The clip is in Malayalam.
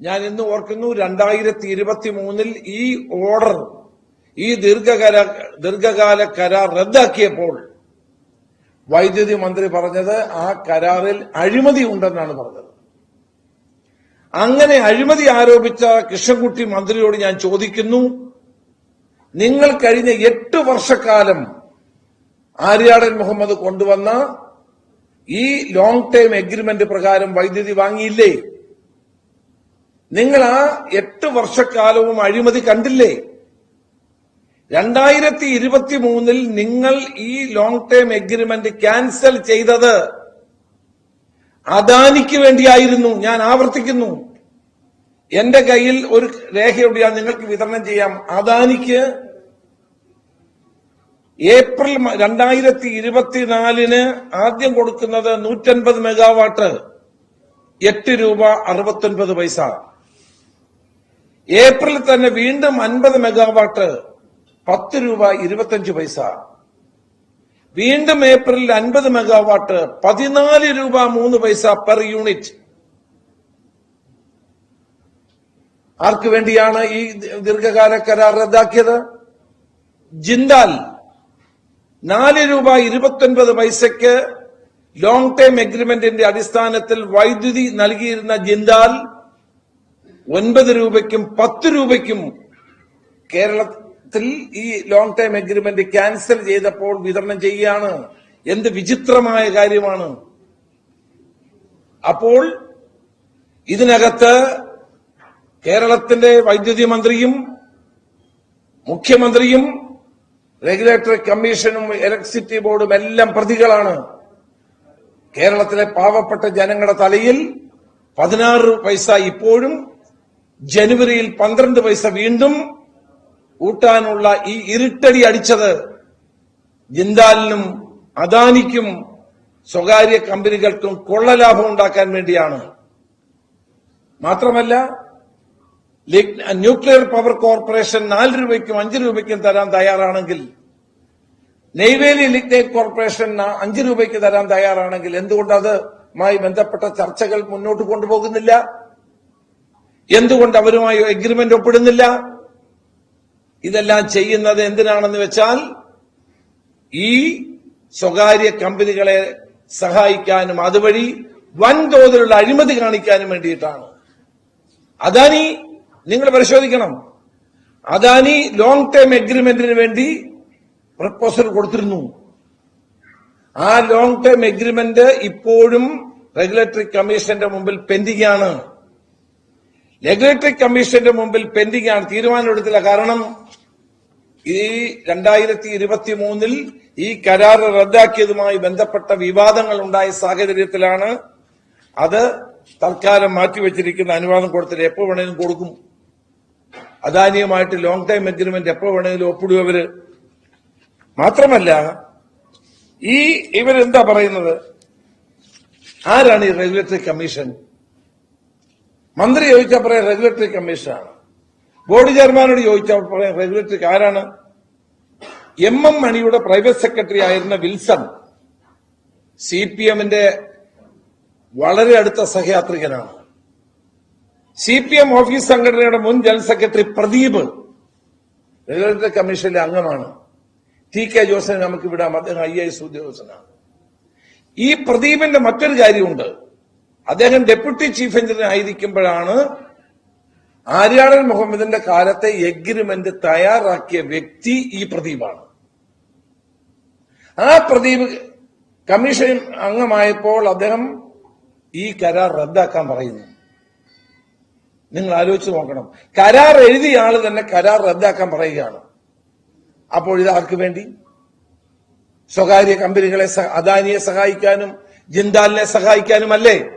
ഞാൻ ഇന്ന് ഓർക്കുന്നു രണ്ടായിരത്തി ഇരുപത്തി മൂന്നിൽ ഈ ഓർഡർ ഈ ദീർഘകാല ദീർഘകാല കരാർ റദ്ദാക്കിയപ്പോൾ വൈദ്യുതി മന്ത്രി പറഞ്ഞത് ആ കരാറിൽ അഴിമതി ഉണ്ടെന്നാണ് പറഞ്ഞത്. അങ്ങനെ അഴിമതി ആരോപിച്ച കൃഷ്ണൻകുട്ടി മന്ത്രിയോട് ഞാൻ ചോദിക്കുന്നു നിങ്ങൾ കഴിഞ്ഞ എട്ട് വർഷക്കാലം ആര്യാടൻ മുഹമ്മദ് കൊണ്ടുവന്ന ഈ ലോങ് ടൈം എഗ്രിമെന്റ് പ്രകാരം വൈദ്യുതി വാങ്ങിയില്ലേ? നിങ്ങൾ ആ എട്ട് വർഷക്കാലവും അഴിമതി കണ്ടില്ലേ? രണ്ടായിരത്തി ഇരുപത്തി മൂന്നിൽ നിങ്ങൾ ഈ ലോങ് ടേം എഗ്രിമെന്റ് ക്യാൻസൽ ചെയ്തത്. അദാനിക്ക് വേണ്ടിയായിരുന്നു. ഞാൻ ആവർത്തിക്കുന്നു. എന്റെ കയ്യിൽ ഒരു രേഖയുണ്ട്. ഞാൻ നിങ്ങൾക്ക് വിതരണം ചെയ്യാം. അദാനിക്ക് ഏപ്രിൽ രണ്ടായിരത്തി ഇരുപത്തിനാലിന് ആദ്യം കൊടുക്കുന്നത് നൂറ്റൻപത് മെഗാവാട്ട്. എട്ട് രൂപ അറുപത്തൊൻപത് പൈസ. ഏപ്രിൽ തന്നെ വീണ്ടും അൻപത് മെഗാവാട്ട് പത്ത് രൂപ ഇരുപത്തഞ്ച് പൈസ. വീണ്ടും ഏപ്രിലിൽ അൻപത് മെഗാവാട്ട് പതിനാല് രൂപ മൂന്ന് പൈസ പെർ യൂണിറ്റ്. ആർക്കു വേണ്ടിയാണ് ഈ ദീർഘകാല കരാർ റദ്ദാക്കിയത്? ജിൻഡാൽ നാല് രൂപ ഇരുപത്തൊൻപത് പൈസയ്ക്ക് ലോങ് ടൈം എഗ്രിമെന്റിന്റെ അടിസ്ഥാനത്തിൽ വൈദ്യുതി നൽകിയിരുന്ന ജിൻഡാൽ ഒൻപത് രൂപയ്ക്കും പത്ത് രൂപയ്ക്കും കേരളത്തിൽ ഈ ലോങ് ടൈം എഗ്രിമെന്റ് ക്യാൻസൽ ചെയ്തപ്പോൾ വിതരണം ചെയ്യുകയാണ് എന്ത് വിചിത്രമായ കാര്യമാണ്. അപ്പോൾ ഇതിനകത്ത് കേരളത്തിന്റെ വൈദ്യുതി മന്ത്രിയും മുഖ്യമന്ത്രിയും റെഗുലേറ്ററി കമ്മീഷനും ഇലക്ട്രിസിറ്റി ബോർഡും എല്ലാം പ്രതികളാണ്. കേരളത്തിലെ പാവപ്പെട്ട ജനങ്ങളുടെ തലയിൽ പതിനാറ് പൈസ ഇപ്പോഴും ജനുവരിയിൽ പന്ത്രണ്ട് പൈസ വീണ്ടും ഊട്ടാനുള്ള ഈ ഇരുട്ടടി അടിച്ചത് ജിന്ദാലിനും അദാനിക്കും സ്വകാര്യ കമ്പനികൾക്കും കൊള്ളലാഭം ഉണ്ടാക്കാൻ വേണ്ടിയാണ്. മാത്രമല്ല ന്യൂക്ലിയർ പവർ കോർപ്പറേഷൻ നാല് രൂപയ്ക്കും അഞ്ച് രൂപയ്ക്കും തരാൻ തയ്യാറാണെങ്കിൽ നെയ്വേലി ലിഗ്നൈറ്റ് കോർപ്പറേഷൻ അഞ്ച് രൂപയ്ക്ക് തരാൻ തയ്യാറാണെങ്കിൽ എന്തുകൊണ്ട് അതുമായി ബന്ധപ്പെട്ട ചർച്ചകൾ മുന്നോട്ട് കൊണ്ടുപോകുന്നില്ല? എന്തുകൊണ്ട് അവരുമായി എഗ്രിമെന്റ് ഒപ്പിടുന്നില്ല? ഇതെല്ലാം ചെയ്യുന്നത് എന്തിനാണെന്ന് വെച്ചാൽ ഈ സ്വകാര്യ കമ്പനികളെ സഹായിക്കാനും അതുവഴി വൻതോതിലുള്ള അഴിമതി കാണിക്കാനും വേണ്ടിയിട്ടാണ്. അദാനി നിങ്ങൾ പരിശോധിക്കണം. അദാനി ലോങ് ടേം എഗ്രിമെന്റിന് വേണ്ടി പ്രപ്പോസൽ കൊടുത്തിരുന്നു. ആ ലോങ് ടേം എഗ്രിമെന്റ് ഇപ്പോഴും റെഗുലേറ്ററി കമ്മീഷന്റെ മുമ്പിൽ പെൻഡിംഗ് ആണ് റെഗുലേറ്ററി കമ്മീഷന്റെ മുമ്പിൽ പെൻഡിംഗ് ആണ് തീരുമാനമെടുത്തില്ല. കാരണം ഈ രണ്ടായിരത്തി ഇരുപത്തി മൂന്നിൽ ഈ കരാർ റദ്ദാക്കിയതുമായി ബന്ധപ്പെട്ട വിവാദങ്ങൾ ഉണ്ടായ സാഹചര്യത്തിലാണ് അത് തൽക്കാലം മാറ്റിവെച്ചിരിക്കുന്ന അനുവാദം കൊടുത്തിട്ട് എപ്പോ വേണേലും കൊടുക്കും. അദാനിയുമായിട്ട് ലോങ് ടൈം എഗ്രിമെന്റ് എപ്പോ വേണേലും ഒപ്പിടും അവർ. മാത്രമല്ല ഈ ഇവരെന്താ പറയുന്നത്? ആരാണ് ഈ റെഗുലേറ്ററി കമ്മീഷൻ മന്ത്രി ചോദിച്ചാൽ പറയാം റെഗുലേറ്ററി കമ്മീഷനാണ് ബോർഡ് ചെയർമാനോട് ചോദിച്ചാൽ പറയാം റെഗുലേറ്ററി ആരാണ്? എം എം മണിയുടെ പ്രൈവറ്റ് സെക്രട്ടറി ആയിരുന്ന വിൽസൺ സി പി എമ്മിന്റെ വളരെ അടുത്ത സഹയാത്രികനാണ്. സി പി എം ഓഫീസ് സംഘടനയുടെ മുൻ ജനറൽ സെക്രട്ടറി പ്രദീപ് റെഗുലേറ്ററി കമ്മീഷനിലെ അംഗമാണ്. ടി കെ ജോസഫ് നമുക്ക് വിടാം. അദ്ദേഹം ഐ എസ് ഉദ്യോഗസ്ഥനാണ്. ഈ പ്രദീപിന്റെ മറ്റൊരു കാര്യമുണ്ട്. അദ്ദേഹം ഡെപ്യൂട്ടി ചീഫ് എഞ്ചിനീയർ ആയിരിക്കുമ്പോഴാണ് ആര്യാടൻ മുഹമ്മദിന്റെ കാലത്തെ എഗ്രിമെന്റ് തയ്യാറാക്കിയ വ്യക്തി ഈ പ്രദീപാണ്. ആ പ്രദീപ് കമ്മീഷൻ അംഗമായപ്പോൾ അദ്ദേഹം ഈ കരാർ റദ്ദാക്കാൻ പറയുന്നു. നിങ്ങൾ ആലോചിച്ച് നോക്കണം. കരാർ എഴുതിയ ആൾ തന്നെ കരാർ റദ്ദാക്കാൻ പറയുകയാണ്. അപ്പോൾ ഇത് ആർക്ക് വേണ്ടി? സ്വകാര്യ കമ്പനികളെ അദാനിയെ സഹായിക്കാനും ജിന്ദാലിനെ സഹായിക്കാനും അല്ലേ